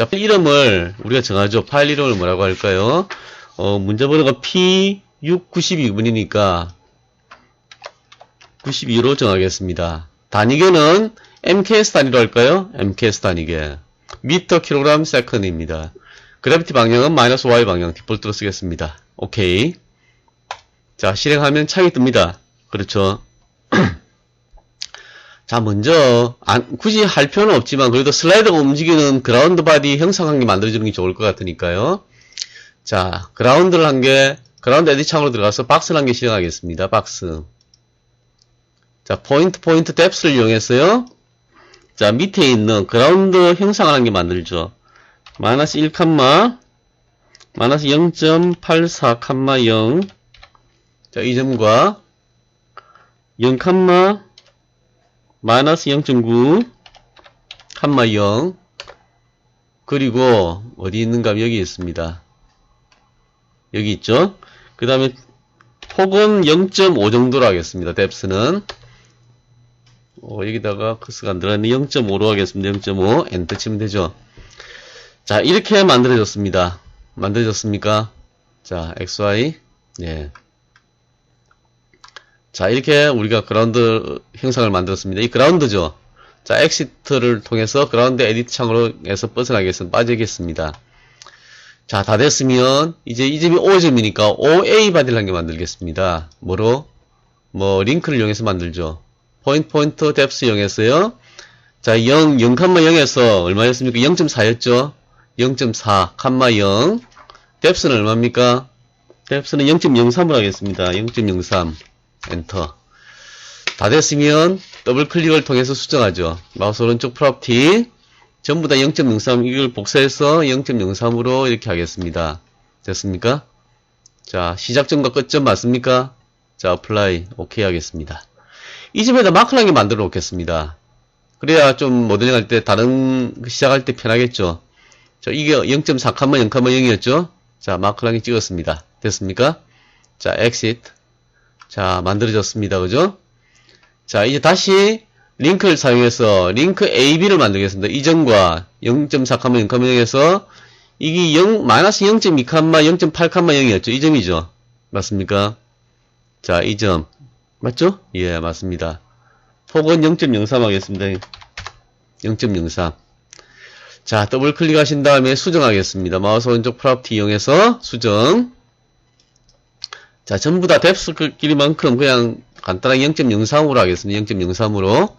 자, 파일 이름을 우리가 정하죠. 파일 이름을 뭐라고 할까요? 어, 문제 번호가 P692번이니까 92로 정하겠습니다. 단위계는 MKS 단위로 할까요? MKS 단위계. 미터 킬로그램 세컨드입니다. 그래비티 방향은 마이너스 Y 방향 디폴트로 쓰겠습니다. 오케이. 자, 실행하면 창이 뜹니다. 그렇죠. 자, 먼저, 안- 굳이 할 필요는 없지만, 그래도 슬라이드가 움직이는 그라운드 바디 형상한 게 만들어주는 게 좋을 것 같으니까요. 자, 그라운드를 한 개, 그라운드 에디 창으로 들어가서 박스를 한 개 실행하겠습니다. 박스. 자, 포인트, 포인트 뎁스를 이용해서요. 자, 밑에 있는 그라운드 한개 만들죠. 마이너스 1, 마이너스 0.84, 0. 자, 이 점과 0, 마 이너스 0.9, 0. 그리고 어디 있는가 여기 있습니다. 여기 있죠? 그 다음에 폭은 0.5 정도로 하겠습니다. 뎁스는 어, 여기다가 커스가 안 들어갔는데 0.5로 하겠습니다. 0.5 엔터 치면 되죠. 자 이렇게 만들어졌습니다. 만들어졌습니까? 자 XY 예. 자 이렇게 우리가 그라운드 형상을 만들었습니다. 이 그라운드죠. 자 엑시트를 통해서 그라운드 에디트 창으로 해서 벗어나겠습니다. 빠지겠습니다. 자, 다 됐으면, 이제 이 점이 5점이니까 OA 바디를 한 개 만들겠습니다. 뭐로? 뭐, 링크를 이용해서 만들죠. 포인트, 포인트, 뎁스 이용해서요. 자, 0, 0, 0에서 얼마였습니까? 0.4였죠? 0.4, 칸마 0. 뎁스는 얼마입니까? 뎁스는 0.03으로 하겠습니다. 0.03. 엔터. 다 됐으면, 더블 클릭을 통해서 수정하죠. 마우스 오른쪽 프로퍼티. 전부 다 0.03 이걸 복사해서 0.03으로 이렇게 하겠습니다. 됐습니까? 자, 시작점과 끝점 맞습니까? 자, apply 오케이 하겠습니다. 이 점에다 마크를 한개 만들어 놓겠습니다. 그래야 좀 모델링 할 때 다른 그 시작할 때 편하겠죠. 자, 이게 0.4, 0,0이었죠? 자, 마크를 한개 찍었습니다. 됐습니까? 자, exit. 자, 만들어졌습니다. 그죠? 자, 이제 다시 링크를 사용해서 링크 AB를 만들겠습니다. 이점과 0.4, 0,0에서 이게 0, 마이너스 0.2, 0.8, 0이었죠. 이 점이죠. 맞습니까? 자, 이 점. 맞죠? 예, 맞습니다. 폭은 0.03 하겠습니다. 0.03. 자, 더블 클릭하신 다음에 수정하겠습니다. 마우스 오른쪽 프로퍼티 이용해서 수정. 자, 전부 다 뎁스끼리만큼 그냥 간단하게 0.03으로 하겠습니다. 0.03으로.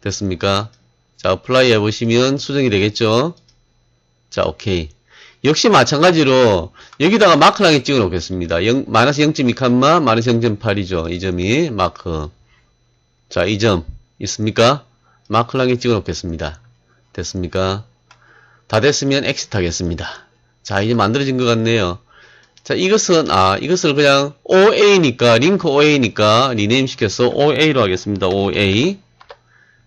됐습니까? 자, 어플라이 해보시면 수정이 되겠죠? 자, 오케이. 역시 마찬가지로 여기다가 하게 찍어 놓겠습니다. 0, 마이너스 0.2 칸마, 마이너스 0.8이죠. 이 점이 마크. 자, 이 점 있습니까? 하게 찍어 놓겠습니다. 됐습니까? 다 됐으면 엑시트 하겠습니다. 자, 이제 만들어진 것 같네요. 자, 이것은, 아, 이것을 그냥 OA니까, 링크 OA니까 리네임 시켜서 OA로 하겠습니다. OA.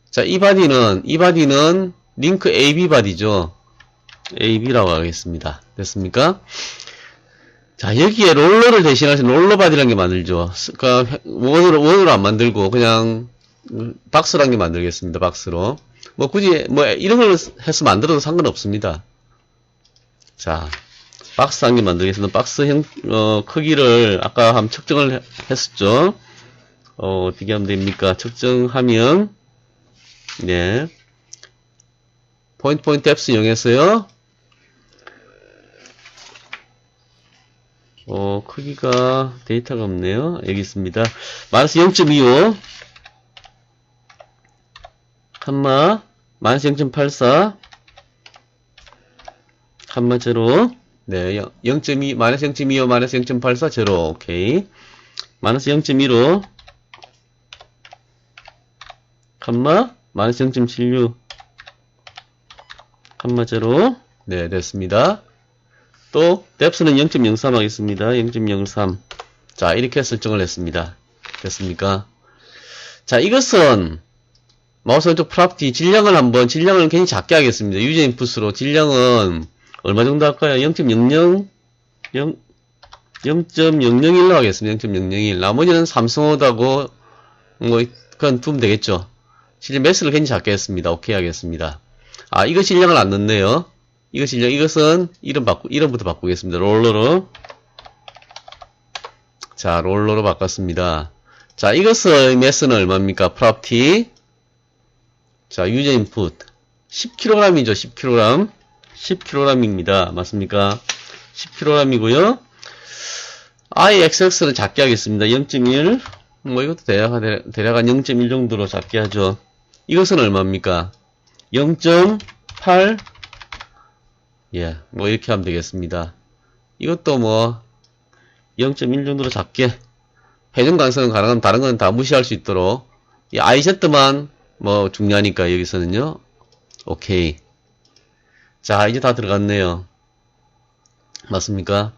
자, 이 바디는, 이 바디는 링크 AB 바디죠. AB라고 하겠습니다. 됐습니까? 자, 여기에 롤러를 대신하신 롤러 바디라는 게 만들죠. 그니까, 원으로, 원으로 안 만들고, 그냥, 박스라는 게 만들겠습니다. 박스로. 뭐, 굳이, 뭐, 이런 걸 해서 만들어도 상관없습니다. 자, 박스 한 개 만들겠습니다. 박스 형, 어, 크기를 아까 한번 측정을 해- 했었죠. 어, 어떻게 하면 됩니까? 측정하면, 네. 포인트 포인트 앱스 이용해서요. 어, 크기가 데이터가 없네요. 여기 있습니다. 마이너스 0.25 칸마 마이너스 0.84 칸마 제로 네, 0.2 마이너스 0.25 마이너스 0.84 제로 오케이. 마이너스 0.15 칸마 마이너스 0.76 칸마 제로. 네 됐습니다. 또 뎁스는 0.03 하겠습니다. 0.03 자 이렇게 설정을 했습니다. 됐습니까? 자 이것은 마우스 왼쪽 프로퍼티 질량을 한번 질량을 괜히 작게 하겠습니다. 유저 인풋으로. 질량은 얼마 정도 할까요 0.00 0 0.001로 하겠습니다 0.001 나머지는 삼성호다고 뭐 그건 두면 되겠죠 실제 매스를 괜히 작게 했습니다 오케이 하겠습니다 아 이거 질량을 안 넣네요 이거 실력, 이것은 이름 바꾸, 이름부터 바꾸겠습니다. 롤러로. 자, 롤러로 바꿨습니다. 자, 이것의 매스는 얼마입니까? 프로퍼티. 자, 유저 인풋. 10kg이죠, 10kg. 10kg입니다. 맞습니까? 10kg이고요. IXX는 작게 하겠습니다. 0.1. 뭐 이것도 대략, 한- 대략 한 0.1 정도로 작게 하죠. 이것은 얼마입니까? 0.8. 예, 뭐 이렇게 하면 되겠습니다. 이것도 뭐 0.1 정도로 작게 회전 가능성은 가능한 다른 건 다 무시할 수 있도록 이 IZ만 뭐 중요하니까 여기서는요. 오케이. 자, 이제 다 들어갔네요. 맞습니까?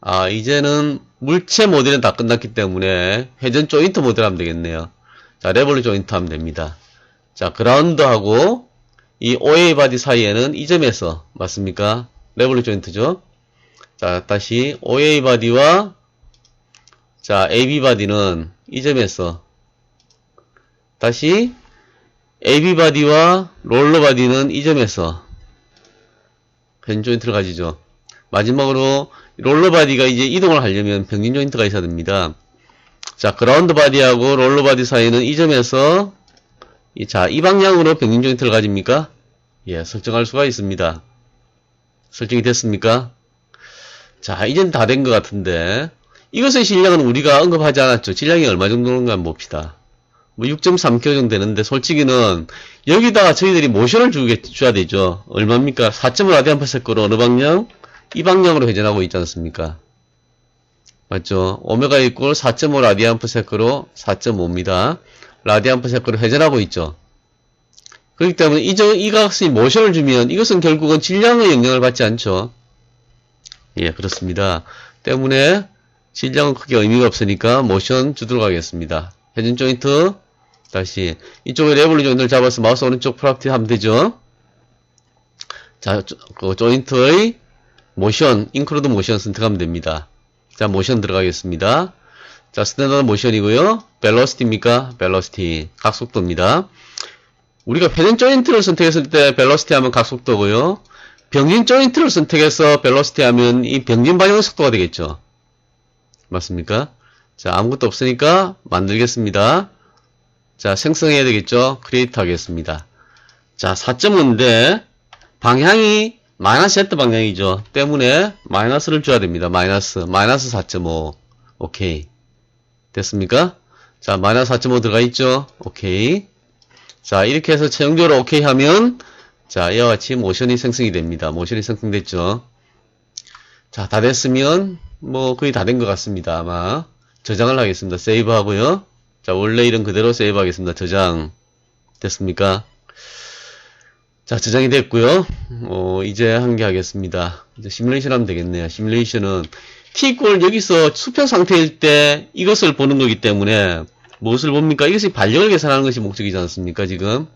아, 이제는 물체 모델은 다 끝났기 때문에 회전 조인트 모델 하면 되겠네요. 자, 레볼루 조인트 하면 됩니다. 자, 그라운드하고 이 OA 바디 사이에는 이 점에서 맞습니까? 레볼루 조인트죠. 자, 다시 OA 바디와 자, AB 바디는 이 점에서 다시 AB 바디와 롤러 바디는 이 점에서 변 조인트를 가지죠. 마지막으로 롤러 바디가 이제 이동을 하려면 병진 조인트가 있어야 됩니다. 자, 그라운드 바디하고 롤러 바디 사이는 이 점에서 이, 자, 이 방향으로 병진 조인트를 가집니까? 예, 설정할 수가 있습니다. 설정이 됐습니까? 자, 이젠 다 된 것 같은데 이것의 질량은 우리가 언급하지 않았죠. 질량이 얼마 정도인가 한번 봅시다. 뭐 6.3kg 정도 되는데 솔직히는 여기다가 저희들이 모션을 주게, 줘야 되죠. 얼마입니까? 4.5 라디안 퍼세크로 어느 방향? 이 방향으로 회전하고 있지 않습니까? 맞죠? 오메가 이꼴 4.5 라디안 퍼세크로 4.5입니다. 라디안 퍼세크로 회전하고 있죠. 그렇기 때문에 이, 저, 이 값이 모션을 주면 이것은 결국은 질량의 영향을 받지 않죠. 예, 그렇습니다. 때문에 질량은 크게 의미가 없으니까 모션 주도록 하겠습니다. 회전 조인트 다시 이쪽에 레벨 조인트를 잡아서 마우스 오른쪽 프로퍼티 하면 되죠. 자, 조- 그 조인트의 모션, 인클루드 모션 선택하면 됩니다. 자, 모션 들어가겠습니다. 자, 스탠다드 모션이고요. 벨로시티입니까? 벨로시티. 각속도입니다. 우리가 회전 조인트를 선택했을 때 벨로시티 하면 각속도고요. 병진 조인트를 선택해서 벨로시티 하면 이 병진 방향 속도가 되겠죠. 맞습니까? 자, 아무것도 없으니까 만들겠습니다. 자, 생성해야 되겠죠? 크리에이트 하겠습니다. 자, 4.5인데 방향이 마이너스 Z 방향이죠. 때문에 마이너스를 줘야 됩니다. 마이너스, 마이너스 4.5. 오케이. 됐습니까? 자, 마이너스 4.5 들어가 있죠? 오케이. 자, 이렇게 해서 최종적으로 오케이 하면 자, 이와 같이 모션이 생성이 됩니다. 모션이 생성됐죠? 자, 다 됐으면 뭐 거의 다 된 것 같습니다. 아마 저장을 하겠습니다. 세이브 하고요. 자, 원래 이름 그대로 세이브 하겠습니다. 저장 됐습니까? 자, 저장이 됐고요. 어, 이제 한 개 하겠습니다. 이제 시뮬레이션 하면 되겠네요. 시뮬레이션은 T꼴 여기서 수평 상태일 때 이것을 보는 거기 때문에 무엇을 봅니까? 이것이 반력을 계산하는 것이 목적이지 않습니까? 지금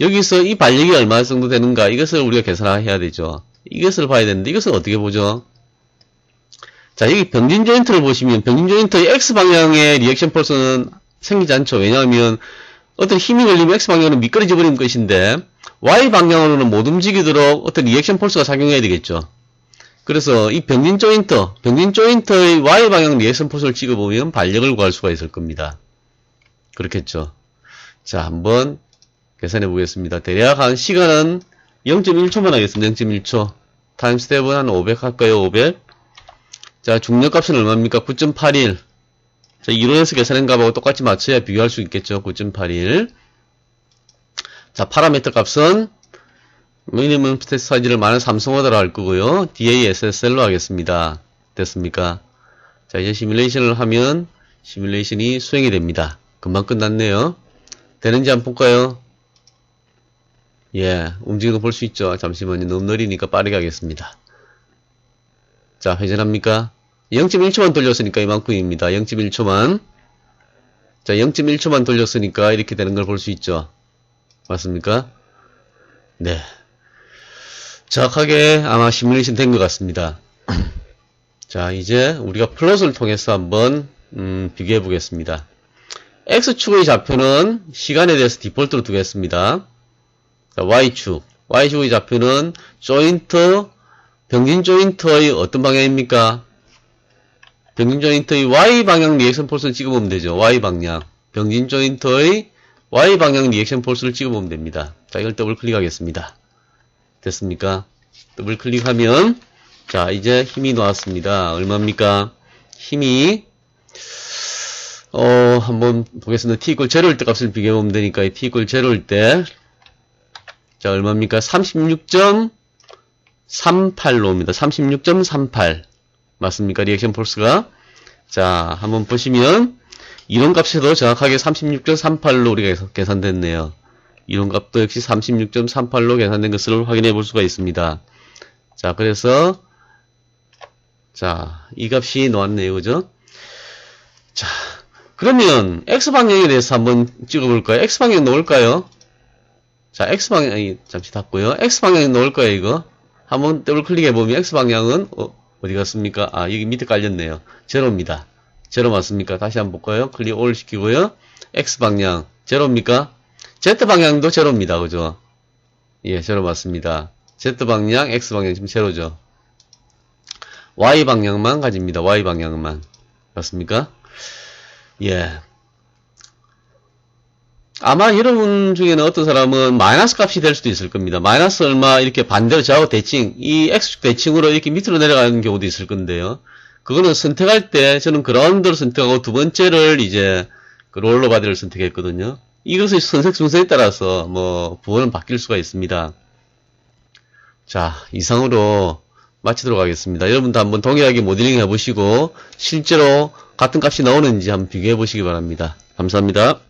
여기서 이 반력이 얼마 정도 되는가 이것을 우리가 계산해야 되죠. 이것을 봐야 되는데 이것은 어떻게 보죠? 자, 여기 병진 조인트를 보시면 병진 조인트의 X 방향의 리액션 폴스는 생기지 않죠. 왜냐하면 어떤 힘이 걸리면 X 방향으로 미끄러져 버리는 것인데 Y 방향으로는 못 움직이도록 어떤 리액션 폴스가 작용해야 되겠죠. 그래서 이 병진 조인트, 병진 조인트의 Y 방향 리액션 폴스를 찍어보면 반력을 구할 수가 있을 겁니다. 그렇겠죠. 자, 한번 계산해 보겠습니다. 대략 한 시간은 0.1초만 하겠습니다. 0.1초. 타임 스텝은 한 500 할까요? 500? 자, 중력값은 얼마입니까? 9.81. 자, 이론에서 계산한 값하고 똑같이 맞춰야 비교할 수 있겠죠. 9.81. 자, 파라미터 값은 미니멈 스탯 사이즈를 마이너스 3성어다로 할 거고요. DASSL로 하겠습니다. 됐습니까? 자, 이제 시뮬레이션을 하면 시뮬레이션이 수행이 됩니다. 금방 끝났네요. 되는지 한번 볼까요? 예, 움직이는 거 볼 수 있죠. 잠시만요. 너무 느리니까 빠르게 하겠습니다. 자, 회전합니까? 0.1초만 돌렸으니까 이만큼입니다. 0.1초만. 자, 0.1초만 돌렸으니까 이렇게 되는 걸 볼 수 있죠. 맞습니까? 네. 정확하게 아마 시뮬레이션 된 것 같습니다. 자, 이제 우리가 플롯을 통해서 한번 음, 비교해 보겠습니다. X축의 좌표는 시간에 대해서 디폴트로 두겠습니다. 자, Y축. YCV 좌표는 조인트, 병진 조인트의 어떤 방향입니까? 병진 조인트의 Y 방향 리액션 폴스를 찍어보면 되죠. Y 방향. 병진 조인트의 Y 방향 리액션 폴스를 찍어보면 됩니다. 자, 이걸 더블 클릭하겠습니다. 됐습니까? 더블 클릭하면, 자, 이제 힘이 나왔습니다. 얼마입니까? 힘이, 어, 한번 보겠습니다. t 이퀄 제로일 때 값을 비교해보면 되니까, 이 t 이퀄 제로일 때, 자, 얼마입니까? 36.38로입니다. 36.38. 맞습니까? 리액션 폴스가. 자, 한번 보시면, 이론값에도 정확하게 36.38로 우리가 계산됐네요. 이론값도 역시 36.38로 계산된 것을 확인해 볼 수가 있습니다. 자, 그래서, 자, 이 값이 나왔네요. 그죠? 자, 그러면, X방향에 대해서 한번 찍어 볼까요? X방향 넣을까요? 자, X방향이, 잠시 닫고요. X방향 넣을까요, 이거? 한번 더블 클릭해 보면, X방향은, 어, 어디 갔습니까? 아, 여기 밑에 깔렸네요. 제로입니다. 제로 맞습니까? 다시 한번 볼까요? 클릭 올 시키고요. X방향, 제로입니까? Z방향도 제로입니다. 그죠? 예, 제로 맞습니다. Z방향, X방향 지금 제로죠. Y방향만 가집니다. Y방향만. 맞습니까? 예. 아마 여러분 중에는 어떤 사람은 마이너스 값이 될 수도 있을 겁니다. 마이너스 얼마 이렇게 반대로 좌우 대칭, 이 X축 대칭으로 이렇게 밑으로 내려가는 경우도 있을 건데요. 그거는 선택할 때 저는 그라운드를 선택하고 두 번째를 이제 그 롤러 바디를 선택했거든요. 이것의 선택 순서에 따라서 뭐 부호는 바뀔 수가 있습니다. 자, 이상으로 마치도록 하겠습니다. 여러분도 한번 동일하게 모델링 해보시고 실제로 같은 값이 나오는지 한번 비교해 보시기 바랍니다. 감사합니다.